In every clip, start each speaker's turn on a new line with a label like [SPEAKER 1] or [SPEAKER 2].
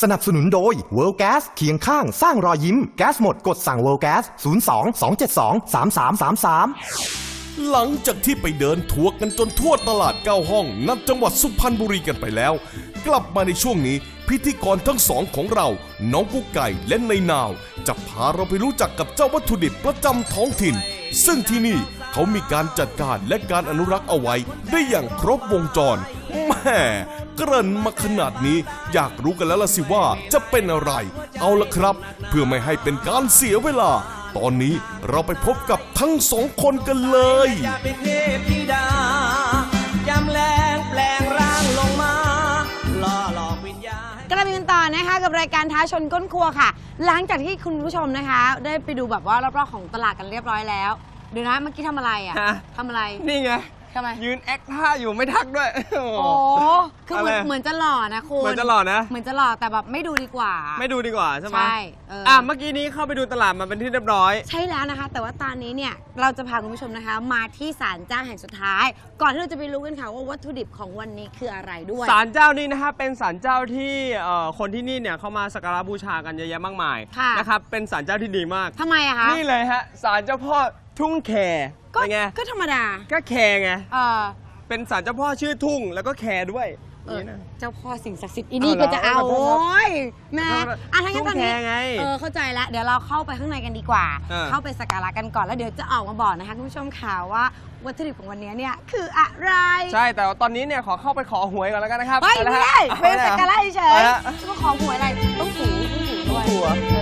[SPEAKER 1] สนับสนุนโดย World Gas เคียงข้างสร้างรอยยิ้ม แก๊สหมดกดสั่ง World Gas 02 272 3333
[SPEAKER 2] หลังจากที่ไปเดินทัวร์กันจนทั่วตลาดเก้าห้องนับจังหวัดสุพรรณบุรีกันไปแล้ว กลับมาในช่วงนี้ พิธีกรทั้งสองของเรา น้องกุ๊กไก่และในนาว จะพาเราไปรู้จักกับเจ้าวัตถุดิบประจำท้องถิ่น ซึ่งที่นี่เขามีการจัดการและการอนุรักษ์เอาไว้ได้อย่างครบวงจรแม่ เกริ่นมาขนาดนี้ อยากรู้กันแล้วล่ะสิว่าจะเป็นอะไร เอาละครับ เพื่อไม่ให้เป็นการเสียเวลา ตอนนี้เราไปพบกับทั้งสองคนกันเลย
[SPEAKER 3] อยากเป็นเทพธิดายำแรงแปลงร่างลงมาล่อหลอกวิญญาณ
[SPEAKER 4] กลับมากันต่อนะคะกับรายการท้าชนก้นครัวค่ะ หลังจากที่คุณผู้ชมนะคะ ได้ไปดูแบบว่ารอบๆของตลาดกันเรียบร้อยแล้วเดี๋ยวนะเมื่อกี้ทำอะไรอะ
[SPEAKER 5] ฮะ
[SPEAKER 4] ทำอะไร
[SPEAKER 5] นี่ไง
[SPEAKER 4] ทำไม
[SPEAKER 5] ยืนแอคท่าอยู่ไม่ทักด้วย
[SPEAKER 4] โอ้คือเหมือน
[SPEAKER 5] อะไร
[SPEAKER 4] เหมือนจะหล่อนะคุณ
[SPEAKER 5] เหมือนจะหล่อนะ
[SPEAKER 4] เหมือนจะหล่อแต่แบบไม่ดูดีกว่า
[SPEAKER 5] ไม่ดูดีกว่าใช่ไหม
[SPEAKER 4] ใช่เอออ่
[SPEAKER 5] อะเมื่อกี้นี้เข้าไปดูตลาดมาเป็นที่เรียบร้อย
[SPEAKER 4] ใช่แล้วนะคะ แต่ว่าตอนนี้เนี่ยเราจะพาคุณผู้ชมนะคะ มาที่ศาลเจ้าแห่งสุดท้าย ก่อนที่เราจะไปรู้กันค่ะว่าวัตถุดิบของวันนี้คืออะไรด้วย
[SPEAKER 5] ศาลเจ้านี่นะฮะเป็นศาลเจ้าที่เอ่อคนที่นี่เนี่ยเขามาสักการะบูชากันเยอะแยะมากมาย
[SPEAKER 4] ค่ะ
[SPEAKER 5] นะครับเป็นศาลเจ้าที่ดีมาก
[SPEAKER 4] ทำไมอะคะ
[SPEAKER 5] นี่เลยฮะศาลเจ้าพ่อ ทุ่งแค
[SPEAKER 4] ก็
[SPEAKER 5] เป็นไง
[SPEAKER 4] ก็ธรรมดา
[SPEAKER 5] ก็แคไง
[SPEAKER 4] เออ
[SPEAKER 5] เป็นศาลเจ้าพ่อชื่อทุ่งแล้วก็แคด้วย
[SPEAKER 4] เออ
[SPEAKER 5] นี่นะ
[SPEAKER 4] เจ้าพ่อสิ่งศักดิ์สิทธิ์อีนี่
[SPEAKER 5] เอาเหรอ
[SPEAKER 4] ก็จะเอา
[SPEAKER 5] เอาเหรอ
[SPEAKER 4] โอ้ยแม่
[SPEAKER 5] เอาเหรอ
[SPEAKER 4] อะทั้างนั้นตอนนี้
[SPEAKER 5] ต้องแคร์ไง
[SPEAKER 4] เออเข้าใจแล้วเดี๋ยวเราเข้าไปข้างในกันดีกว่า
[SPEAKER 5] เออ
[SPEAKER 4] เข้าไปสักการะกันก่อนแล้วเดี๋ยวจะออกมาบอกนะคะคุณผู้ชมข่าวว่าวัตถุดิบของวันนี้เนี่ยคืออะไร
[SPEAKER 5] ใช่แต่ว่าตอนนี้เนี่ยขอเข้าไปขอหวยก่อนแล้วกันนะครับ
[SPEAKER 4] เฮ้ย
[SPEAKER 5] ป
[SPEAKER 4] ไม่
[SPEAKER 5] แล้วฮะ
[SPEAKER 4] ได้เป็นสักการะเฉย
[SPEAKER 5] ไปฮะ
[SPEAKER 4] ๆต้องขอหวยอะไรต้องถูต้องถูด้วย
[SPEAKER 5] ถูเหรอ
[SPEAKER 4] เออ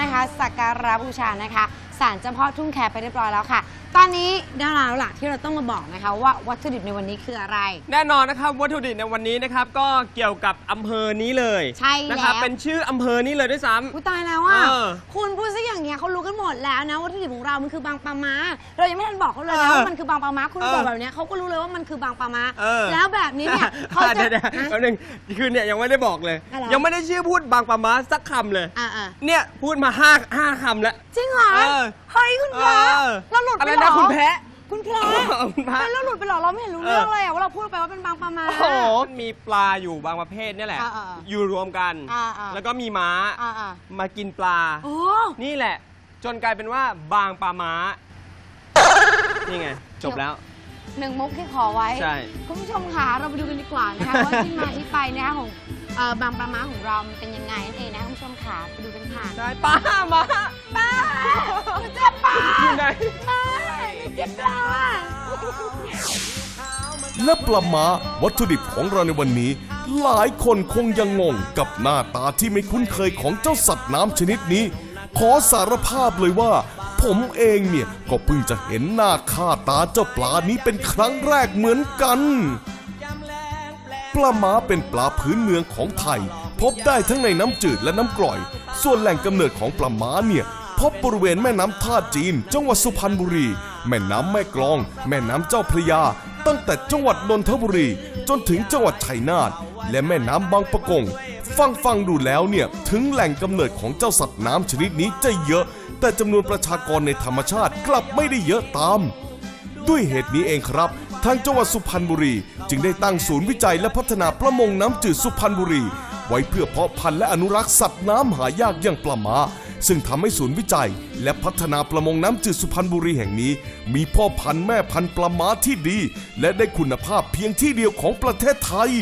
[SPEAKER 3] นะคะ
[SPEAKER 4] สักการะบูชานะคะ ศาลเจ้าพ่อทุ่งแคไปเรียบร้อยแล้วค่ะ ตอนนี้ได้แล้วล่ะที่เราต้องมาบอกนะคะว่าวัตถุดิบในวันนี้คืออะไร
[SPEAKER 5] แน่นอนนะครับวัตถุดิบในวันนี้นะครับก็เกี่ยวกับอำเภอนี้เลย
[SPEAKER 4] ใช่แล้ว
[SPEAKER 5] นะครับเป็นชื่ออำเภอนี้เลยด้วยซ้ำ
[SPEAKER 4] อุ้ยตายแล้วอะ
[SPEAKER 5] เออ
[SPEAKER 4] คุณพูดซะอย่างเงี้ยเขารู้กันหมดแล้วนะวัตถุดิบของเรา มันคือบางปลาม้าเรายังไม่ทันบอกเขาเลยนะ
[SPEAKER 5] เออ
[SPEAKER 4] ว่ามันคือบางปลาม้าคุณ
[SPEAKER 5] เออ
[SPEAKER 4] บอกแบบเนี้ยเขาก็รู้เลยว่ามันคือบางปลาม้า
[SPEAKER 5] เออ
[SPEAKER 4] แล้วแบบนี้เนี่ยเขาจะ
[SPEAKER 5] เดี๋ยวเดี๋ยว
[SPEAKER 4] ฮะ
[SPEAKER 5] แป๊บนึงคือเนี่ยยังไม่ได้บอกเลย
[SPEAKER 4] อะไร
[SPEAKER 5] ยังไม่ได้ชื่อพูดบางปะมาสักคำเลย
[SPEAKER 4] อ่าอ่า
[SPEAKER 5] เนี่ยพูดมาห้าห้าคำแล้ว
[SPEAKER 4] จริงเหรอ
[SPEAKER 5] เออ
[SPEAKER 4] เฮ้ยคุณพระ
[SPEAKER 5] เออ
[SPEAKER 4] เราหลุดไป
[SPEAKER 5] อะไร
[SPEAKER 4] เหร
[SPEAKER 5] นะ
[SPEAKER 4] อ
[SPEAKER 5] คุณแพะ
[SPEAKER 4] คุณพระ
[SPEAKER 5] เออคุณพระ
[SPEAKER 4] เฮ้ยเราหลุดไปเหรอเราไม่เห็นรู้เรื่องเลยอะว่าเราพูดไปว่าเป็นบางปลาม้า
[SPEAKER 5] โอ้โหมีปลาอยู่บางประเภทเนี่ยแหละ
[SPEAKER 4] อ่าอ่า
[SPEAKER 5] อยู่รวมกัน
[SPEAKER 4] อ่าอ่า
[SPEAKER 5] แล้วก็มีม้า
[SPEAKER 4] อ่าอ่า
[SPEAKER 5] มากินปลา
[SPEAKER 4] โอ้
[SPEAKER 5] นี่แหละ จนกลายเป็นว่าบางปลาม้า นี่ไง จบแล้ว
[SPEAKER 4] หนึ่งมุกที่ขอไว้
[SPEAKER 5] ใช่
[SPEAKER 4] คุณผู้ชมคะเราไปดูกันดีกว่านะคะ ว่าที่มาที่ไปนะคะของ เอ่อบางปลาม้าของเรามันเป็นยังไงนั่นเองนะคุณผู้ชมค่ะไปดูกันค่ะ
[SPEAKER 5] ใช่ปลามา
[SPEAKER 4] ป้าเจ็บปลา
[SPEAKER 5] อยู่ไหน
[SPEAKER 4] ป้าเจ็บปลา
[SPEAKER 2] และปลาม้าวัตถุดิบของเราในวันนี้ หลายคนคงยังงงกับหน้าตาที่ไม่คุ้นเคยของเจ้าสัตว์น้ำชนิดนี้ ขอสารภาพเลยว่า ผมเองเนี่ย ก็เพิ่งจะเห็นหน้าค่าตาเจ้าปลานี้เป็นครั้งแรกเหมือนกัน ปลาหมาเป็นปลาพื้นเมืองของไทย พบได้ทั้งในน้ำจืดและน้ำกร่อย ส่วนแหล่งกำเนิดของปลาหมาเนี่ยพบบริเวณแม่น้ำท่าจีน จังหวัดสุพรรณบุรี แม่น้ำแม่กลอง แม่น้ำเจ้าพระยา ตั้งแต่จังหวัดนนทบุรี จนถึงจังหวัดชัยนาทและแม่น้ำบางปะกง ฟังฟังดูแล้วเนี่ยถึงแหล่งกำเนิดของเจ้าสัตว์น้ำชนิดนี้จะเยอะ แต่จำนวนประชากรในธรรมชาติกลับไม่ได้เยอะตาม ด้วยเหตุนี้เองครับ ทางจังหวัดสุพรรณบุรี จึงได้ตั้งศูนย์วิจัยและพัฒนาประมงน้ำจืดสุพรรณบุรี ไว้เพื่อเพาะพันธุ์และอนุรักษ์สัตว์น้ำหายากอย่างปลามาซึ่งทำให้ศูนย์วิจัย และพัฒนาประมงน้ำจืดสุพรรณบุรีแห่งนี้ มีพ่อพันธุ์แม่พันธุ์ปลามาที่ดี และได้คุณภาพเพียงที่เดียวของประเทศไทย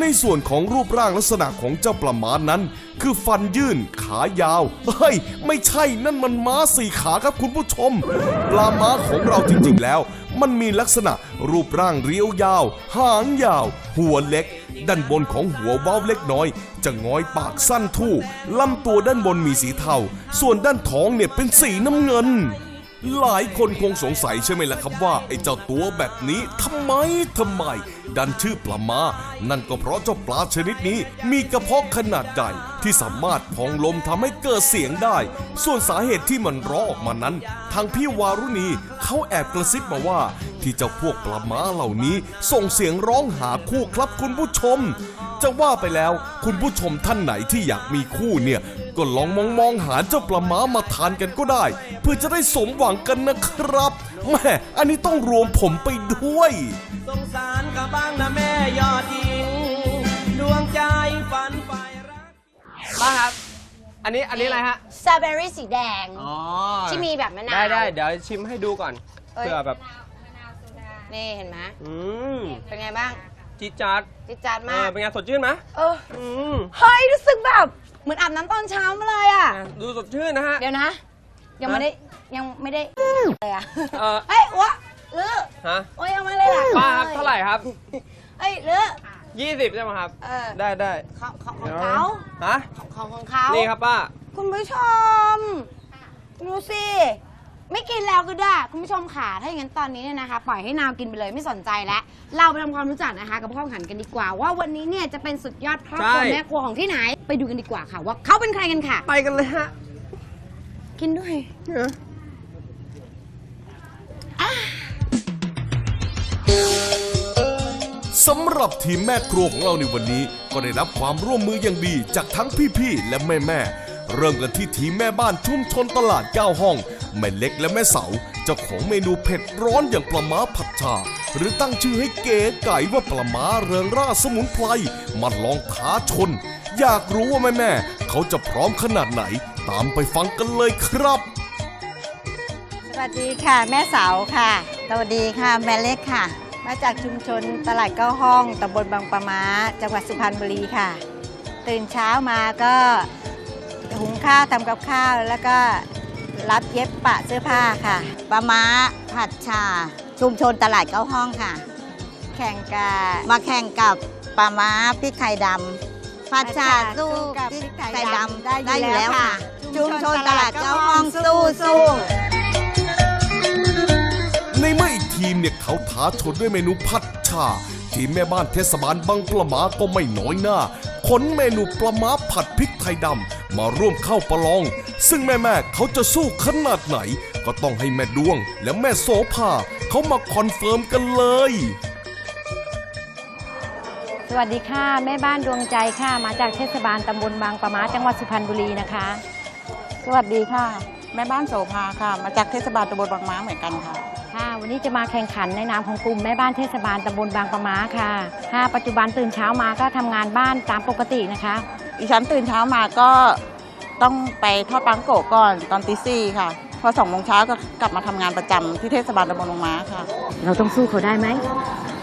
[SPEAKER 2] ในส่วนของรูปร่างลักษณะของเจ้าปลาม้านั้น คือฟันยื่นขายาวเฮ้ยไม่ใช่นั่นมันม้าสี่ขาครับคุณผู้ชม ปลาม้าของเราจริงๆแล้ว มันมีลักษณะรูปร่างเรียวยาว หางยาว หัวเล็ก ด้านบนของหัวเว้าเล็กน้อย จะงอยปากสั้นทู่ลำตัวด้านบนมีสีเทาส่วนด้านท้องเนี่ยเป็นสีน้ำเงิน หลายคนคงสงสัยใช่ไหมล่ะครับว่าไอ้เจ้าตัวแบบนี้ทำไมทำไม ดันชื่อปลามา นั่นก็เพราะเจ้าปลาชนิดนี้มีกระเพาะขนาดใหญ่ที่สามารถพองลมทำให้เกิดเสียงได้ ส่วนสาเหตุที่มันร้องออกมานั้น ทางพี่วารุณีเขาแอบกระซิบมาว่า ที่เจ้าพวกปลาม้าเหล่านี้ ส่งเสียงร้องหาคู่ครับคุณผู้ชม จะว่าไปแล้วคุณผู้ชมท่านไหนที่อยากมีคู่เนี่ย ก็ลองมองมองๆหาเจ้าปลาม้ามาทานกันก็ได้ เพื่อจะได้สมหวังกันนะครับแม่อันนี้ต้องรวมผมไปด้วย
[SPEAKER 3] สงสารกับบ้างนะแม่ยอดหญิงดวงใจฝันใฝ่รัก
[SPEAKER 5] ป้าครับ อันนี้อันนี้อะไรฮะ
[SPEAKER 4] สตรอเบอรี่สีแดง
[SPEAKER 5] อ๋อ
[SPEAKER 4] ที่มีแบบมะนาว
[SPEAKER 5] ได้ได้เดี๋ยวชิมให้ดูก่อน
[SPEAKER 4] เอ้ย
[SPEAKER 5] เพื่อแบบ
[SPEAKER 4] นี่เห็นไหม
[SPEAKER 5] อืม
[SPEAKER 4] เป็นไงบ้าง
[SPEAKER 5] จี๊ดจ๊าด
[SPEAKER 4] จิดจาด
[SPEAKER 5] เอ
[SPEAKER 4] มา
[SPEAKER 5] อก เป็นไงสดชื่นไหม
[SPEAKER 4] เออ
[SPEAKER 5] อืม
[SPEAKER 4] เฮ้ย รู้สึกแบบ เหมือนอาบน้ำตอนเช้ามาเลยอะ
[SPEAKER 5] ดูสดชื่นนะฮะ
[SPEAKER 4] เดี๋ยวนะ ยังไม่ได้ยังไม่ได้เลยอะ
[SPEAKER 5] เออ
[SPEAKER 4] เฮ้ยวะเลือ
[SPEAKER 5] ฮะ
[SPEAKER 4] โอ้ยยังไม่เลยล่ะ
[SPEAKER 5] ป้าครับเท่าไหร่ครับ
[SPEAKER 4] เฮ้ยเลือ
[SPEAKER 5] 20 ใช่ไหมครับ
[SPEAKER 4] เออ
[SPEAKER 5] ได้ได้
[SPEAKER 4] ของของของ
[SPEAKER 5] ดี๋ยว
[SPEAKER 4] เขา
[SPEAKER 5] ฮะ
[SPEAKER 4] ของของเขา
[SPEAKER 5] นี่ครับป้า
[SPEAKER 4] คุณผู้ชม ดูสิ ไม่กินแล้วก็ได้ คุณผู้ชมค่ะ ถ้าอย่างนั้นตอนนี้เนี่ยนะคะ ปล่อยให้นาวกินไปเลยไม่สนใจแล้ว เราไปทำความรู้จักนะคะกับพ่อขันกันดีกว่า ว่าวันนี้เนี่ยจะเป็นสุดยอดครอบครัว
[SPEAKER 5] ใช่
[SPEAKER 4] แม่ครัวของที่ไหน ไปดูกันดีกว่าค่ะ ว่าเขาเป็นใครกันค่ะ
[SPEAKER 5] ไปกันเลยฮะ
[SPEAKER 4] กินด้วย
[SPEAKER 2] สำหรับทีมแม่ครัวของเราในวันนี้ ก็ได้รับความร่วมมืออย่างดีจากทั้งพี่ๆและแม่ๆเริ่มกันที่ทีมแม่บ้านชุมชนตลาดเก้าห้อง แม่เล็กและแม่เสาเจ้าของเมนูเผ็ดร้อนอย่างปลาม้าผัดชา หรือตั้งชื่อให้เก๋ไก่ว่าปลาม้าเริงร่าสมุนไพรมาลองท้าชน อยากรู้ว่าแม่ๆเขาจะพร้อมขนาดไหน ตามไปฟังกันเลยครับ
[SPEAKER 6] สวัสดีค่ะ แม่เสาค่ะ สวัสดีค่ะแม่เล็กค่ะ มาจากชุมชนตลาดเก้าห้องตำบลบางปะมาจังหวัดสุพรรณบุรีค่ะ ตื่นเช้ามาก็หุงข้าวทำกับข้าวแล้วก็ รับเย็บปะเสื้อผ้าค่ะปะมาผัดชา ชุมชนตลาดเก้าห้องค่ะ แข่งกับมาแข่งกับปลาม้าพริกไทยดำผัดชาสู้กับพริกไทยดำได้อยู่แล้วค่ะ ชุมชนตลาดเก้าห้องสู้สู้
[SPEAKER 2] ในเมื่ออีกทีมเนี่ยเขาท้าชนด้วยเมนูผัดชา ทีมแม่บ้านเทศบาลบางปลาหมาก็ไม่น้อยหน้าขนเมนูปลาหมาผัดพริกไทยดำ มาร่วมเข้าประลอง ซึ่งแม่ๆเขาจะสู้ขนาดไหน ก็ต้องให้แม่ดวงและแม่โสภาเขามาคอนเฟิร์มกันเลย
[SPEAKER 7] สวัสดีค่ะ แม่บ้านดวงใจค่ะ มาจากเทศบาลตำบลบางปะมาจังหวัดสุพรรณบุรีนะคะ
[SPEAKER 6] สวัสดีค่ะ แม่บ้านโสภาค่ะ มาจากเทศบาลตำบลบางม้าเหมือนกันค่ะ
[SPEAKER 7] ค่ะ วันนี้จะมาแข่งขันในนามของกลุ่มแม่บ้านเทศบาลตำบลบางปะมาค่ะค่ะปัจจุบันตื่นเช้ามาก็ทำงานบ้านตามปกตินะคะ
[SPEAKER 6] อีฉันตื่นเช้ามาก็ต้องไปทอดปังโกะก่อนตอนตีสี่ค่ะ พอสองโมงเช้าก็กลับมาทำงานประจำที่เทศบาลตำบลบางม้าค่ะ
[SPEAKER 7] เราต้องสู้เขาได้ไหม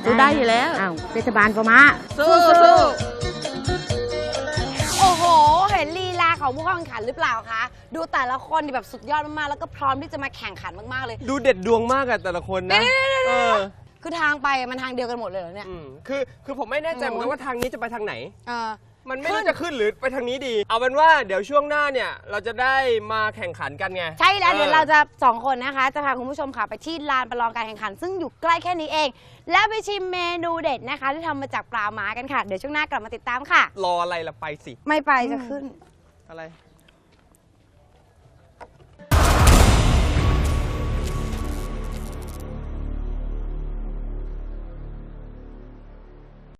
[SPEAKER 6] สู้ได้อยู่แล้ว
[SPEAKER 7] อ้าวเทศบาลปะมา
[SPEAKER 6] สู้สู้
[SPEAKER 4] โอ้โห เห็นลีลาของผู้เข้าแข่งขันหรือเปล่าคะ ดูแต่ละคนนี่แบบสุดยอดมากๆ แล้วก็พร้อมที่จะมาแข่งขันมากๆเลย
[SPEAKER 5] ดูเด็ดดวงมากอะแต่ละคนนะเออ
[SPEAKER 4] คือทางไปมันทางเดียวกันหมดเลยเหรอเนี่ย
[SPEAKER 5] อืมคือ คือผมไม่แน่ใจเหมือนกันว่าทางนี้จะไปทางไหน
[SPEAKER 4] เออ
[SPEAKER 5] มันไม่
[SPEAKER 4] ขึ้
[SPEAKER 5] รู้
[SPEAKER 4] น
[SPEAKER 5] จะขึ้นหรือไปทางนี้ดี เอาเป็นว่าเดี๋ยวช่วงหน้าเนี่ย เราจะได้มาแข่งขันกันไง
[SPEAKER 4] ใช่แล้ว
[SPEAKER 5] ออ
[SPEAKER 4] เดี๋ยวเราจะสองคนนะคะ จะพาคุณผู้ชมค่ะไปที่ลานประลองการแข่งขัน ซึ่งอยู่ใกล้แค่นี้เอง แล้วไปชิมเมนูเด็ดนะคะ ที่ทำมาจากปลาหมากันค่ะ เดี๋ยวช่วงหน้ากลับมาติดตามค่ะ
[SPEAKER 5] รออะไรล่ะไปสิ
[SPEAKER 4] ไม่ไปจะขึ้น
[SPEAKER 5] อะไร